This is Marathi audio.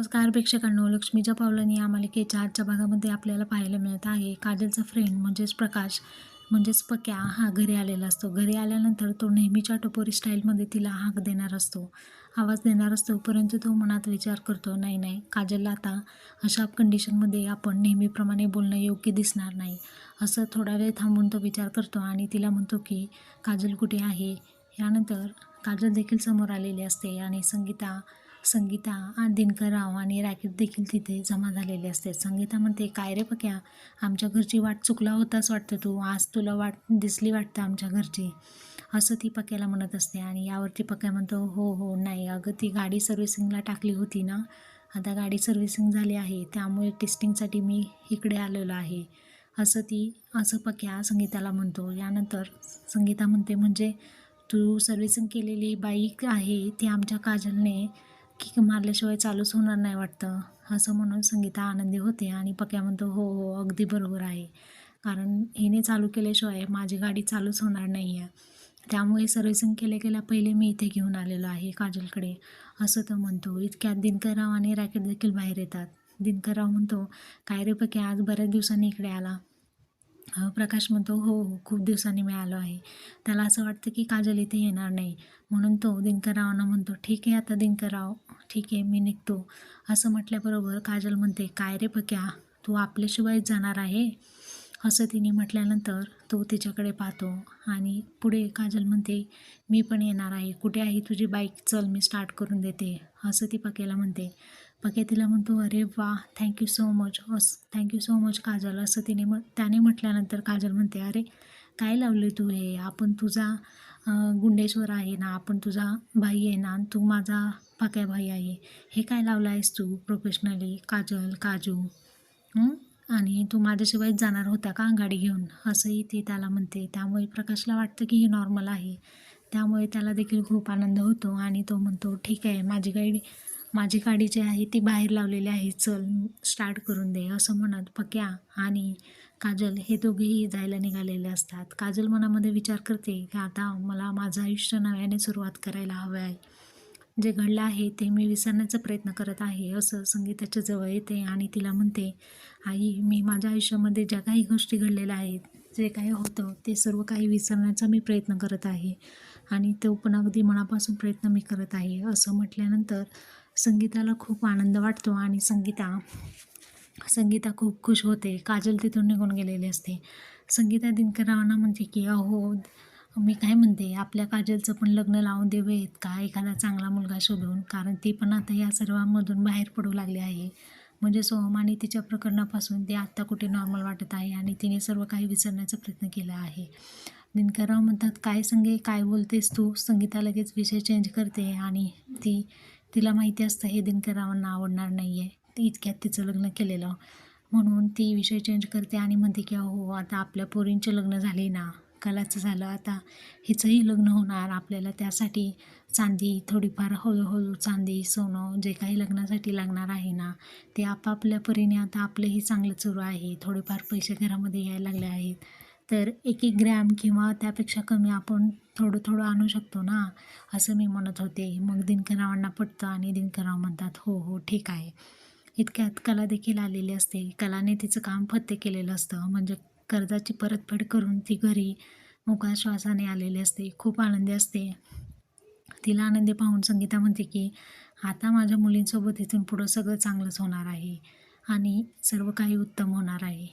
नमस्कार प्रेक्षकांनो लक्ष्मीच्या पावलांनी या मालिकेच्या आजच्या भागामध्ये आपल्याला पाहायला मिळत आहे. काजलचा फ्रेंड म्हणजेच प्रकाश म्हणजेच पक्या हा घरी आलेला असतो. घरी आल्यानंतर तो नेहमीच्या टपोरी स्टाईलमध्ये तिला हाक देणार असतो. आवाज देणार असतो परंतु तो मनात विचार करतो नाही नाही काजलला आता अशा कंडिशनमध्ये आपण नेहमीप्रमाणे बोलणं योग्य दिसणार नाही. असं थोडा वेळ थांबून तो विचार करतो आणि तिला म्हणतो की काजल कुठे आहे? यानंतर काजल देखील समोर आलेली असते आणि संगीता संगीता आणि दिनकरराव आणि रॅकेट देखील तिथे जमा झालेले असते. संगीता म्हणते काय रे पक्या? आमच्या घरची वाट चुकला होताच वाटतं तू. आज तुला वाट दिसली वाटतं आमच्या घरची. असं ती पक्याला म्हणत असते आणि यावरती पक्या म्हणतो हो हो नाही. अगं ती गाडी सर्व्हिसिंगला टाकली होती ना? आता गाडी सर्व्हिसिंग झाली आहे. त्यामुळे टेस्टिंगसाठी मी इकडे आलेलो आहे. असं ती असं पक्या संगीताला म्हणतो. यानंतर संगीता म्हणते म्हणजे तू सर्व्हिसिंग केलेली बाईक आहे ती आमच्या काजलने की मारल्याशिवाय चालूच होणार नाही वाटतं. असं म्हणून संगीता आनंदी होते आणि पक्या म्हणतो हो हो अगदी बरोबर आहे. कारण हिने चालू केल्याशिवाय माझी गाडी चालूच होणार नाही आहे त्यामुळे सर्व्हिसिंग केल्या केल्या पहिले मी इथे घेऊन आलेलो आहे काजलकडे. असं तो म्हणतो. इतक्यात दिनकरराव आणि रॅकेट देखील बाहेर येतात. दिनकरराव म्हणतो काय रे पक्या आज बऱ्याच दिवसांनी इकडे आला. प्रकाश म्हणतो हो हो खूप दिवसांनी मी आलो आहे. त्याला असं वाटतं की काजल इथे येणार नाही. म्हणून तो दिनकररावांना म्हणतो ठीक आहे आता दिनकरराव ठीक आहे मी निघतो. असं म्हटल्याबरोबर काजल म्हणते काय रे पक्या तू आपल्याशिवायच जाणार आहे? असं तिने म्हटल्यानंतर तो तिच्याकडे पाहतो आणि पुढे काजल म्हणते मी पण येणार आहे. कुठे आहे तुझी बाईक? चल मी स्टार्ट करून देते. असं ती पक्याला म्हणते. पक्या तिला म्हणतो अरे वा thank you so much us thank you so much Kajal असं तिने मग त्याने म्हटल्यानंतर काजल म्हणते अरे काय लावले तू हे? आपण तुझा गुंडेश्वर आहे ना आपण तुझा भाई आहे ना आणि तू माझा पाक्या भाई आहे. हे काय लावलं आहेस तू प्रोफेशनली काजल काजू? आणि तू माझ्याशिवायच जाणार होता का गाडी घेऊन? असंही ती त्याला म्हणते. त्यामुळे प्रकाशला वाटतं की हे नॉर्मल आहे. त्यामुळे त्याला देखील खूप आनंद होतो आणि तो म्हणतो ठीक आहे माझी गाडी माझी गाडी जी आहे ती बाहेर लावलेली आहे चल स्टार्ट करून दे. असं म्हणत पक्या आणि काजल हे दोघेही जायला निघालेले असतात. काजल मनामध्ये विचार करते की आता मला माझं आयुष्य नव्याने सुरुवात करायला हवं आहे. जे घडलं आहे ते मी विसरण्याचा प्रयत्न करत आहे असं संगीताच्या जवळ येते आणि तिला म्हणते आई मी माझ्या आयुष्यामध्ये ज्या काही गोष्टी घडलेल्या आहेत जे काही होतं ते सर्व काही विसरण्याचा मी प्रयत्न करत आहे. आणि तो पण अगदी मनापासून प्रयत्न मी करत आहे असं म्हटल्यानंतर संगीताला खूप आनंद वाटतो आणि संगीता संगीता खूप खुश होते. काजल तिथून निघून गेलेली असते. संगीता दिनकररावांना म्हणते की अहो मी काय म्हणते आपल्या काजलचं पण लग्न लावून देऊयात का? एखादा चांगला मुलगा शोधून कारण ती पण आता या सर्वांमधून बाहेर पडू लागली आहे. म्हणजे सोहम आणि तिच्या प्रकरणापासून ती आत्ता कुठे नॉर्मल वाटत आहे? आणि तिने सर्व काही विसरण्याचा प्रयत्न केला आहे. दिनकरराव म्हणतात काय संगे काय बोलतेस तू? संगीता लगेच विषय चेंज करते आणि ती तिला माहिती असतं हे दिनकररावांना आवडणार नाही आहे ती इतक्यात तिचं लग्न केलेलं. म्हणून ती विषय चेंज करते आणि म्हणते की हो आता आपल्या पोरींचे लग्न झाले ना. कलाचं झालं. आता हिचंही लग्न होणार. आपल्याला त्यासाठी चांदी थोडीफार हळूहळू चांदी सोनं जे काही लग्नासाठी लागणार आहे ना ते आपापल्या परीने आता आपलंही चांगलं सुरू आहे. थोडेफार पैसे घरामध्ये यायला लागले आहेत. तर एक एक ग्रॅम किंवा त्यापेक्षा कमी आपण थोडं थोडं आणू शकतो ना? असं मी म्हणत होते. मग दिनकरावांना पटतं आणि दिनकराव म्हणतात हो हो ठीक आहे. इतक्यात कला देखील आलेली असते. कलाने तिचं काम फत्ते केलेलं असतं. म्हणजे कर्जाची परतफेड करून ती घरी मोकळ्या श्वासाने आलेली असते. खूप आनंदी असते. तिला आनंदी पाहून संगीता म्हणते की आता माझ्या मुलींसोबत इथून पुढं सगळं चांगलंच होणार आहे आणि सर्व काही उत्तम होणार आहे.